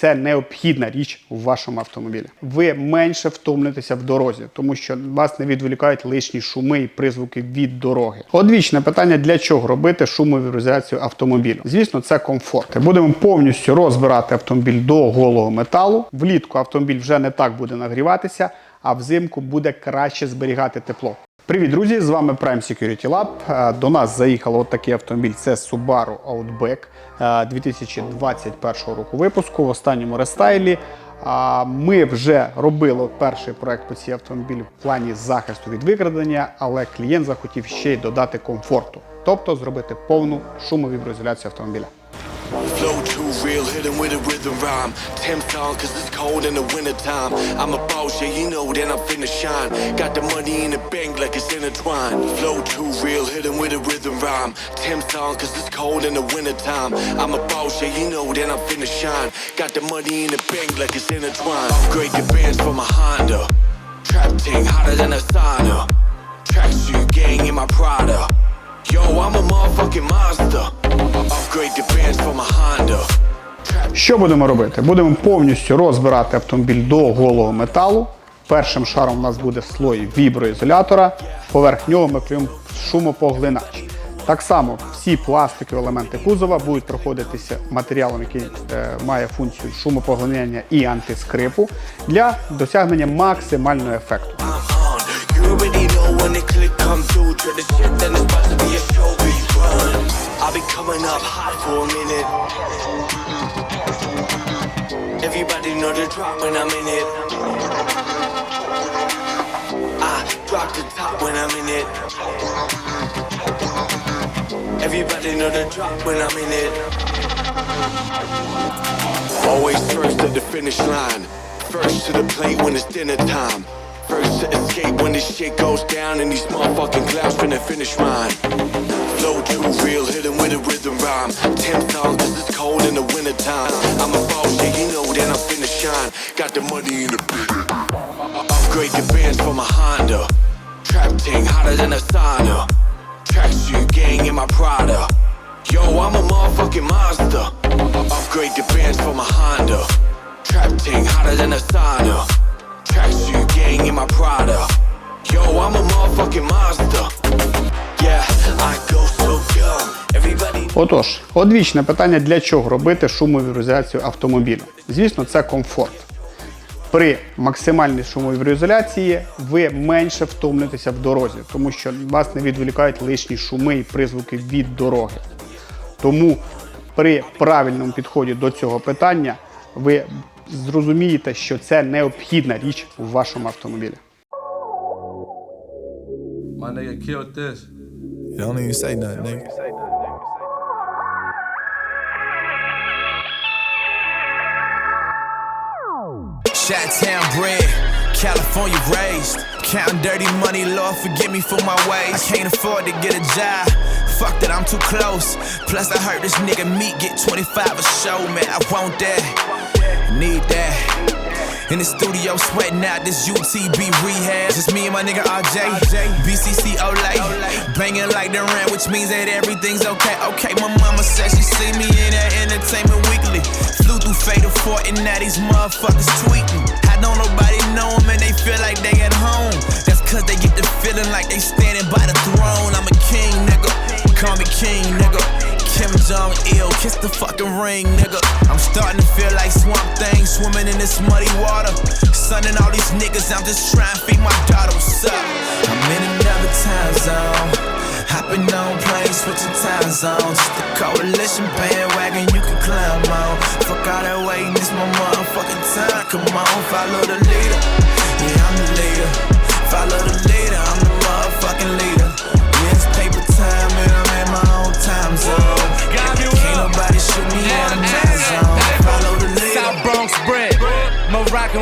Це необхідна річ у вашому автомобілі. Ви менше втомлюєтеся в дорозі, тому що вас не відволікають лишні шуми і призвуки від дороги. Одвічне питання: для чого робити шумовізоляцію автомобілю? Звісно, це комфорт. Будемо повністю розбирати автомобіль до голого металу. Влітку автомобіль вже не так буде нагріватися, а взимку буде краще зберігати тепло. Привіт, друзі! З вами Prime Security Lab. Е, До нас заїхав такий автомобіль. Це Subaru Outback е, 2021 року випуску в останньому рестайлі. Ми вже робили перший проект по цій автомобілі в плані захисту від викрадення, але клієнт захотів ще й додати комфорту, тобто зробити повну шумовіброізоляцію автомобіля. Real, hit 'em with a rhythm rhyme. Temps on, cause it's cold in the wintertime. I'm a boss, yeah, you know that I'm finna shine. Got the money in the bank like it's intertwined. Flow too real, hit 'em with a rhythm rhyme. Temps on, cause it's cold in the wintertime. I'm a boss, yeah, you know that I'm finna shine. Got the money in the bank like it's intertwined. Upgrade the bands from a Honda. Trap ting hotter than a sauna. Tracksuit gang in my Prada. Yo, I'm a motherfucking monster. Upgrade the bands from a Honda. Що будемо робити? Будемо повністю розбирати автомобіль до голого металу. Першим шаром у нас буде слой віброізолятора. Поверх нього ми клюємо шумопоглинач. Так само всі пластикові елементи кузова будуть проходитися матеріалом, який е, має функцію шумопоглинання і антискрипу для досягнення максимального ефекту. Coming up hot for a minute. Everybody know the drop when I'm in it. I drop the top when I'm in it. Everybody know the drop when I'm in it. Always first at the finish line. First to the plate when it's dinner time. First to escape when this shit goes down and these motherfucking clouds finna finish mine. Flow too real, hit 'em with a rhythm rhyme. Temps on cause it's cold in the wintertime. I'm a boss, yeah, you know that I'm finna shine. Got the money in the bank. Upgrade the bands for my Honda. Trap ting hotter than a sauna. Tracksuit gang in my Prada. Yo, I'm a motherfucking monster. Upgrade the bands for my Honda. Trap ting hotter than a sauna. Tracksuit gang in my Prada. Yo, I'm a motherfucking monster. Отож, одвічне питання, для чого робити шумовіброізоляцію автомобіля? Звісно, це комфорт. При максимальній шумовіброізоляції ви менше втомлюєтеся в дорозі, тому що вас не відволікають лишні шуми і призвуки від дороги. Тому при правильному підході до цього питання ви зрозумієте, що це необхідна річ у вашому автомобілі. My nigga killed this. Don't even say nothing, nigga. Shot town bred, California raised. Counting dirty money, Lord, forgive me for my ways. I can't afford to get a job. Fuck that, I'm too close. Plus, I heard this nigga meat get 25 a show, man. I want that. Need that. In the studio, sweating out this UTB rehab. Just me and my nigga RJ. BCC Olay. Banging like the rent, which means that everything's okay. Okay, my mama said she see me in that entertainment weekly. Flew through Fatal Fort and now these motherfuckers tweeting. I don't nobody know them and they feel like they at home. That's cause they get the feeling like they standing by the throne. I'm a king, nigga. Call me king, nigga. Kim Jong Il, kiss the fucking ring, nigga. I'm starting to swimming in this muddy water. Sunning all these niggas, I'm just trying to feed my daughter. What's up? I'm in another time zone. Hopping on planes, switching time zones. Just the coalition bandwagon, you can climb on. Fuck all that waiting, this my motherfucking time. Come on, follow the leader.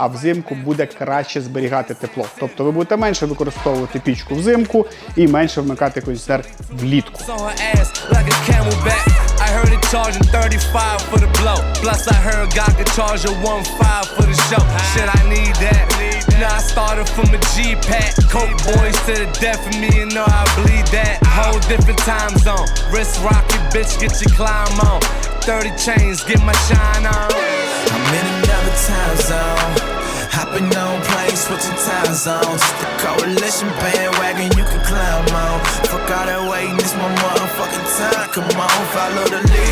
а взимку буде краще зберігати тепло. Тобто ви будете менше використовувати пічку взимку і менше вмикати кондиціонер влітку. on her ass like a camelback. I heard it charging 35 for the blow. Plus, I heard God could charge a 1.5 for the show. Shit, I need that. Now I started from a G pack. Coke boys to the death of me, you know I bleed that. Whole different time zone. Wrist rocket, bitch, get your climb on. 30 chains, get my shine on. Time zones. The coalition bandwagon you can climb on. Fuck all that waiting, it's my motherfucking time. Come on, follow the leader.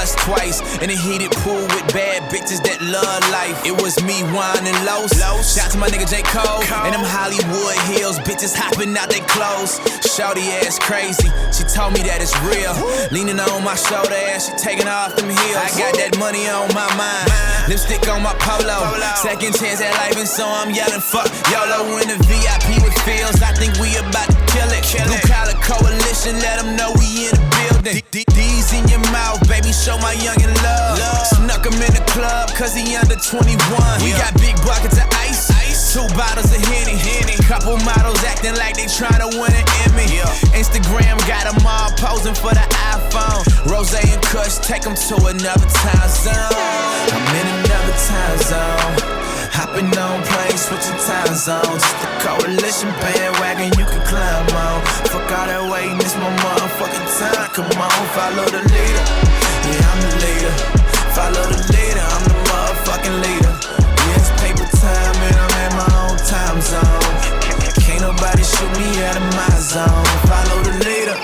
Twice. In a heated pool with bad bitches that love life. It was me, wine low. Shout to my nigga J. Cole. And them Hollywood hills, bitches hopping out they clothes. Shorty ass crazy. She told me that it's real. Leaning on my shoulder as she taking off them heels. I got that money on my mind. Lipstick on my polo. Second chance at life, and so I'm yelling fuck YOLO in the VIP with feels. I think we about to kill it. Blue collar coalition, let them know we in the building. In your mouth, baby, show my youngin' love. Snuck him in the club, cause he under 21. We got big buckets of ice, two bottles of Henny. Couple models acting like they tryna win an Emmy. Instagram got them all posing for the iPhone. Rose and Kush, take them to another time zone. I'm in another time zone. Hopping on planes, switching time zones. The coalition bandwagon follow the leader. Yeah, I'm the leader. Follow the leader, I'm the motherfucking leader. Yeah, it's paper time and I'm in my own time zone. Can't nobody shoot me out of my zone. Follow the leader.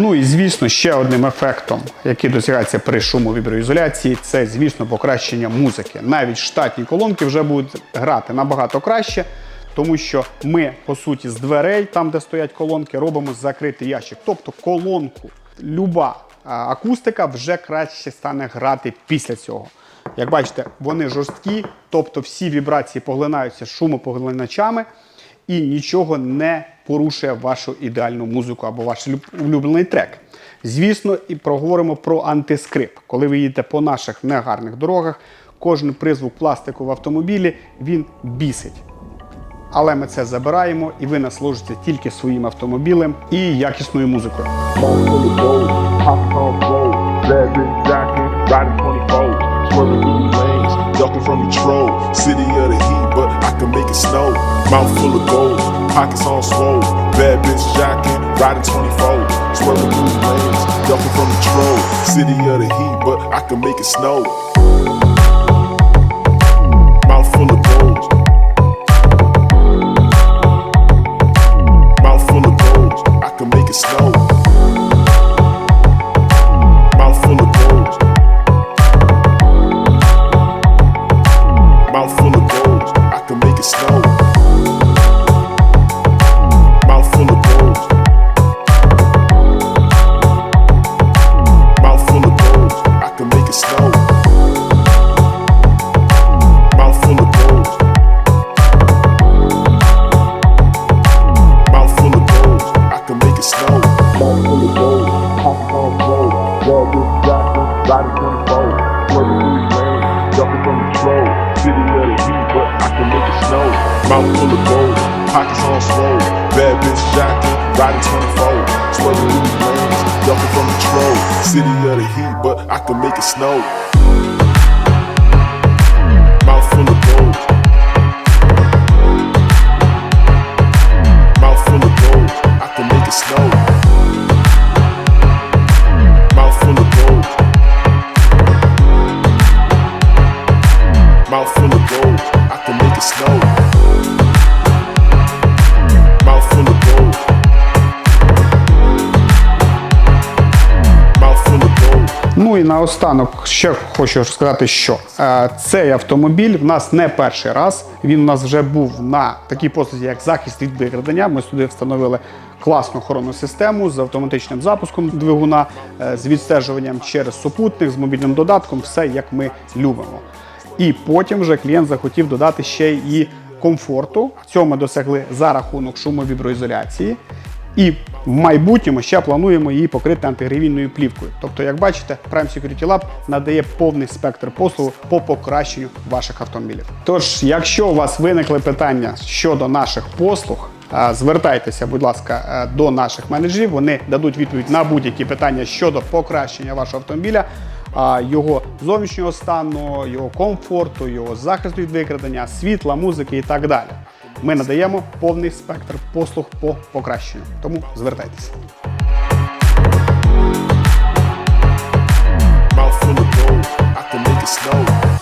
Ну і звісно, ще одним ефектом, який досягається при шумовіброізоляції, це, звісно, покращення музики. Навіть штатні колонки вже будуть грати набагато краще, тому що ми, по суті, з дверей, там де стоять колонки, робимо закритий ящик. Тобто колонку, люба акустика вже краще стане грати після цього. Як бачите, вони жорсткі, тобто всі вібрації поглинаються шумопоглиначами і нічого не порушує вашу ідеальну музику або ваш улюблений трек. Звісно, і проговоримо про антискрип. Коли ви їдете по наших негарних дорогах, кожен призвук пластику в автомобілі він бісить. Але ми це забираємо, і ви насолоджуєтеся тільки своїм автомобілем і якісною музикою. Phone full of gold, pockets on roll, bad bitch jacking, riding 24, swerving through the lanes, ducking from the troll, city of the heat, but I can make it snow. Mouth full of gold, pockets on swole, bad bitch jacking, riding 24, swerving through the lanes, ducking from the troll, city of the heat, but I can make it snow. Mouth full of gold. Mouth full of gold, pockets on swole, bad bitch jocking, riding 24, swerving through the lanes, ducking from the troll, city of the heat, but I can make it snow. Ну і наостанок ще хочу сказати, що е, цей автомобіль в нас не перший раз. Він у нас вже був на такій послузі, як захист від викрадення. Ми сюди встановили класну охоронну систему з автоматичним запуском двигуна, е, з відстежуванням через супутник, з мобільним додатком, все як ми любимо. І потім вже клієнт захотів додати ще і комфорту. Цього ми досягли за рахунок шумовіброізоляції. І в майбутньому ще плануємо її покрити антигравійною плівкою. Тобто, як бачите, Prime Security Lab надає повний спектр послуг по покращенню ваших автомобілів. Тож, якщо у вас виникли питання щодо наших послуг, звертайтеся, будь ласка, е, до наших менеджерів. Вони дадуть відповідь на будь-які питання щодо покращення вашого автомобіля, його зовнішнього стану, його комфорту, його захисту від викрадення, світла, музики і так далі. Ми надаємо повний спектр послуг по покращенню. Тому звертайтеся. Snow.